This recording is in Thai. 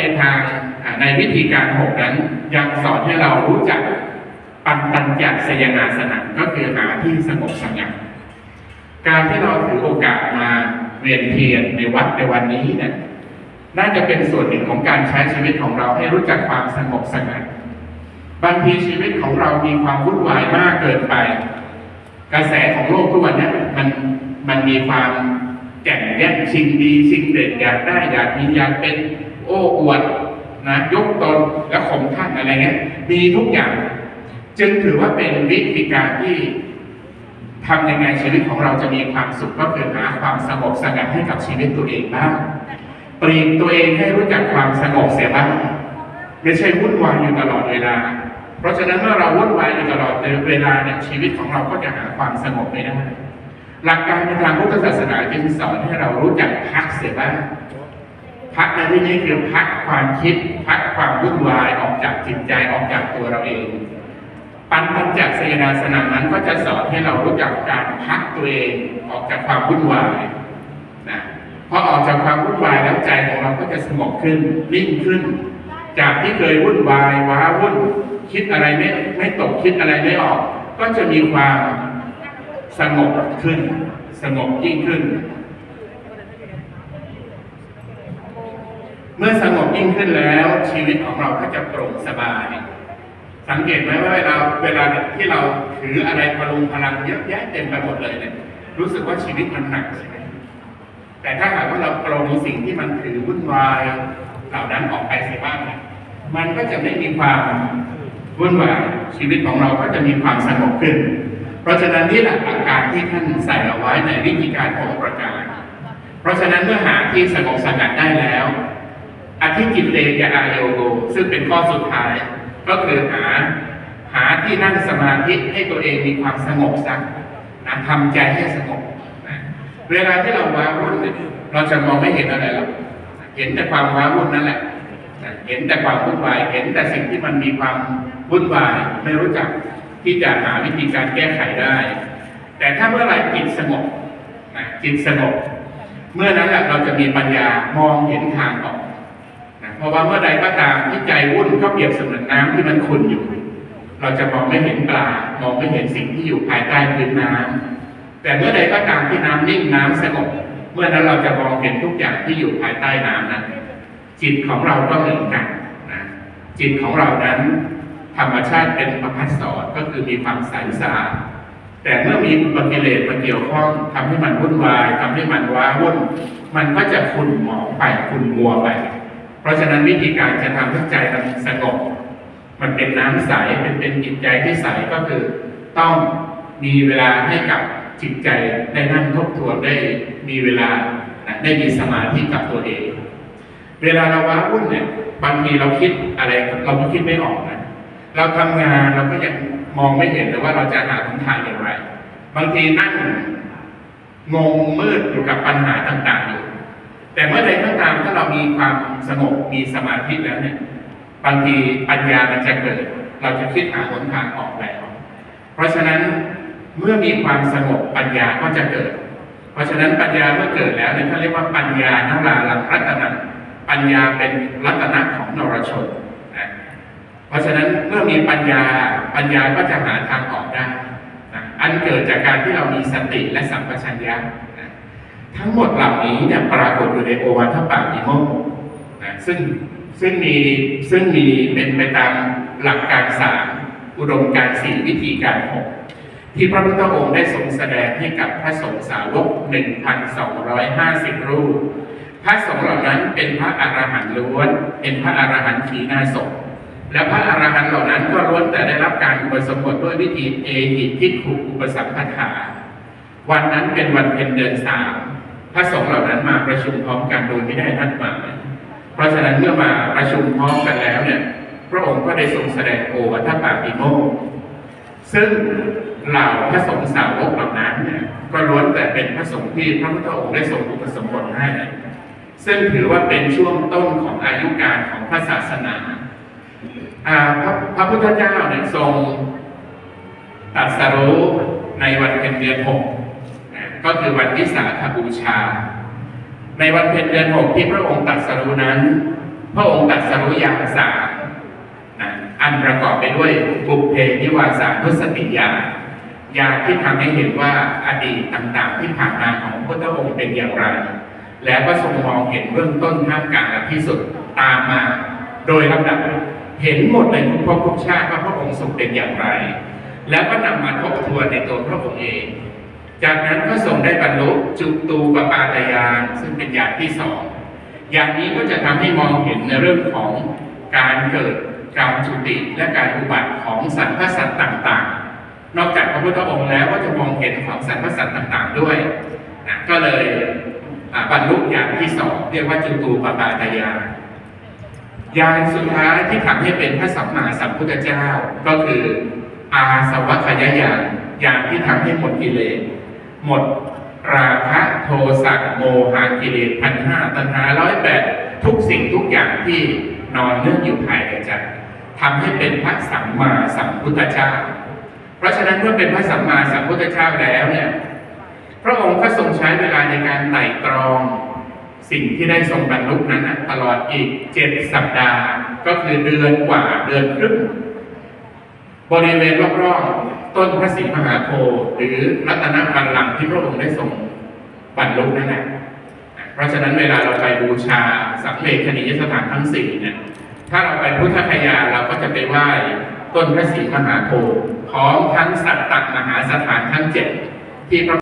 ในทางในวิธีการหกนั้น ยังสอนให้เรารู้จักปันตัญจัสยนาสนะก็คือหาที่สงบสงัดการที่เราถือโอกาสมาเวียนเทียนในวัดในวันนี้เนี่ยน่าจะเป็นส่วนหนึ่งของการใช้ชีวิตของเราให้รู้จักความสงบสงัดบางทีชีวิตของเรามีความวุ่นวายมากเกินไป กระแสของโลกทุกวันนี้มันมันมีความแข่งแย่งชิงดีชิงเด่นอยากได้อยากมีอยากเป็น โอ้อวดนะยกตนและข่มท่านอะไรเงี้ยมีทุกอย่าง จึงถือว่าเป็นวิธีการที่ทำยังไงชีวิตของเราจะมีความสุขก็คือหาความสงบสงัดให้กับชีวิตตัวเองบ้างปลีกตัวเองให้รู้จักความสงบเสียบ้างไม่ใช่วุ่นวายอยู่ตลอดเวลา เพราะฉะนั้นเมื่อเราวุ่นวายอยู่ตลอดเวลาเนี่ยชีวิตของเราก็จะหาความสงบไม่ได้หลักการในทางพุทธศาสนาจึงสอนให้เรารู้จักพักเสียบ้าง พักในที่นี้คือพักความคิด พักความวุ่นวายออกจากจิตใจออกจากตัวเราเอง ปัญปัญจสยนาสนะนั้นก็จะสอนให้เรารู้จักการพักตัวเองออกจากความวุ่นวายนะพอออกจากความวุ่นวายแล้วใจของเราก็จะสงบขึ้นนิ่งขึ้น จากที่เคยวุ่นวายว้าวุ่นคิดอะไรไม่ไม่ตกคิดอะไรไม่ออก ก็จะมีความสงบขึ้น สงบยิ่งขึ้น เมื่อสงบยิ่งขึ้นแล้ว ชีวิตของเราก็จะโปร่งสบาย สังเกตไหมว่าเวลาเวลาที่เราถืออะไรพลุงพลังเยอะแยะเต็มไปหมดเลยเนี่ยรู้สึกว่าชีวิตมันหนักใช่ไหมแต่ถ้าหากว่าเราปรงสิ่งที่มันถือวุ่นวายเหล่านั้นออกไปเสียบ้างเนี่ยมันก็จะไม่มีความวุ่นวายชีวิตของเราก็จะมีความสงบขึ้น เพราะฉะนั้นนี่แหละหลักการที่ท่านใส่เอาไว้ในวิธีการของประการ เพราะฉะนั้นเมื่อหาที่สงบสงัดได้แล้ว อธิจิตเตยอาโยโกซึ่งเป็นข้อสุดท้าย ก็คือหาหาที่นั่งสมาธิให้ตัวเองมีความสงบสักนะทำใจให้สงบนะเวลาที่เราว้าวุ่นเนี่ยเราจะมองไม่เห็นอะไรหรอกเห็นแต่ความว้าวุ่นนั่นแหละนะเห็นแต่ความวุ่นวาย เห็นแต่สิ่งที่มันมีความวุ่นวายไม่รู้จักที่จะหาวิธีการแก้ไขได้ แต่ถ้าเมื่อไหรจิตสงบนะจิตสงบ เมื่อนั้นแหละเราจะมีปัญญามองเห็นทางออก นะเพราะว่าเมื่อใดก็ตามที่ใจวุ่นก็เปรียบเสมือนน้ำที่มันขุ่นอยู่ เราจะมองไม่เห็นปลามองไม่เห็นสิ่งที่อยู่ภายใต้พื้นน้ำแต่เมื่อใดก็ตามที่น้ำนิ่งน้ำสงบเมื่อนั้นเราจะมองเห็นทุกอย่างที่อยู่ภายใต้น้ำนั้นจิตของเราก็เหมือนกันนะจิตของเรานั้น ธรรมชาติเป็นประพัสสอนก็คือมีความใสสะอาดแต่เมื่อมีอุปกิเลสมาเกี่ยวข้องทำให้มันวุ่นวายทำให้มันว้าวุ่น มันก็จะขุ่นหมองไปขุ่นมัวไป เพราะฉะนั้นวิธีการจะทำให้ใจมันสงบ มันเป็นน้ำใสเป็นเป็นจิตใจที่ใสก็คือต้องมีเวลาให้กับจิตใจได้นั่งทบทวนได้มีเวลาได้มีสมาธิกับตัวเอง เวลาเราว้าวุ่นเนี่ยบางทีเราคิดอะไรเราก็คิดไม่ออกนะเราทำงานเราก็ยังมองไม่เห็นเลยว่าเราจะหาหนทางอย่างไร บางทีนั่งงงมืดอยู่กับปัญหาต่างๆอยู่ แต่เมื่อใดก็ตามถ้าเรามีความสงบมีสมาธิแล้วเนี่ยบางทีปัญญามันจะเกิด เราจะคิดหาหนทางออกแล้ว เพราะฉะนั้นเมื่อมีความสงบปัญญาก็จะเกิด เพราะฉะนั้นปัญญาเมื่อเกิดแล้วเนี่ยเขาเรียกว่าปัญญานาราลังรัตนะปัญญาเป็นรัตนะของนรชนนะเพราะฉะนั้นเมื่อมีปัญญาปัญญาก็จะหาทางออกได้นะอันเกิดจากการที่เรามีสติและสัมปชัญญะนะ ทั้งหมดเหล่านี้เนี่ยปรากฏอยู่ในโอวาทปาติโมกข์นะซึ่งซึ่งมีซึ่งมีเป็นไปตามหลักการสามอุดมการสี่วิธีการหกที่พระพุทธองค์ได้ทรงแสดงให้กับพระสงฆ์สาวก 1,250 รูป พระสงฆ์เหล่านั้นเป็นพระอรหันต์ล้วน เป็นพระอรหันต์ขีณาสพและพระอรหันต์เหล่านั้นก็ล้วนแต่ได้รับการอุปสมบทด้วยวิธีเอหิทิฏฐุอุปสัมปทา วันนั้นเป็นวันเพ็ญเดือนสาม พระสงฆ์เหล่านั้นมาประชุมพร้อมกันโดยไม่ได้นัดหมายเพราะฉะนั้นเมื่อมาประชุมพร้อมกันแล้วเนี่ย พระองค์ก็ได้ทรงแสดงโอวัทปาติโมกซึ่งเหล่าพระสงฆ์สาวกเหล่านั้นเนี่ยก็ล้วนแต่เป็นพระสงฆ์ที่พระพุทธองค์ได้ทรงอุปสมบทให้ ซึ่งถือว่าเป็นช่วงต้นของอายุการของพระศาสนาพระพระพุทธเจ้าเนี่ยทรงตรัสรู้ในวันเพ็ญเดือนหก ก็คือวันวิสาขบูชา ในวันเพ็ญเดือนหกที่พระองค์ตรัสรู้นั้น พระองค์ตรัสรู้ญาณสามนะอันประกอบไปด้วยบุพเพนิวาสานุสติญาณญาณที่ทำให้เห็นว่าอดีตต่างๆ ที่ผ่านมาของพระพุทธองค์เป็นอย่างไร แล้วก็ทรงมองเห็นเบื้องต้นท่ามกลางและที่สุดตามมา โดยลำดับเห็นหมดในทุกภพทุกชาติว่าพระองค์ทรงเป็นอย่างไร แล้วก็นำมาทบทวนในตัวพระองค์เอง จากนั้นก็ทรงได้บรรลุจุตูปปาตยานซึ่งเป็นญาณที่สองญาณนี้ก็จะทำให้มองเห็นในเรื่องของการเกิดการจุติและการอุบัติของสรรพสัตว์ต่างๆ นอกจากพระพุทธองค์แล้วก็จะมองเห็นของสรรพสัตว์ต่างๆ ด้วยนะก็เลยบรรลุญาณที่สองเรียกว่าจุตูปปาตยานญาณสุดท้ายที่ทำให้เป็นพระสัมมาสัมพุทธเจ้าก็คืออาสวัคยายานญาณที่ทำให้หมดกิเลส หมดราคะโทสะโมหะกิเลสพันห้าตัณหาร้อยแปดทุกสิ่งทุกอย่างที่นอนเนื่องอยู่ภายในใจทำให้เป็นพระสัมมาสัมพุทธเจ้า เพราะฉะนั้นเมื่อเป็นพระสัมมาสัมพุทธเจ้าแล้วเนี่ยพระองค์ก็ทรงใช้เวลาในการไต่ตรอง สิ่งที่ได้ทรงบรรลุนั้นตลอดอีกเจ็ดสัปดาห์ ก็คือเดือนกว่าเดือนครึ่งบริเวณรอบๆ ต้นพระศรีมหาโพธิ์หรือรัตนบัลลังก์ที่พระองค์ได้ทรงบรรลุนั่นแหละเพราะฉะนั้นเวลาเราไปบูชาสังเวชนียสถานทั้งสี่เนี่ยถ้าเราไปพุทธคยาเราก็จะไปไหว้ต้นพระศรีมหาโพธิ์พร้อมทั้งสัตตมหาสถานทั้งเจ็ดที่พระ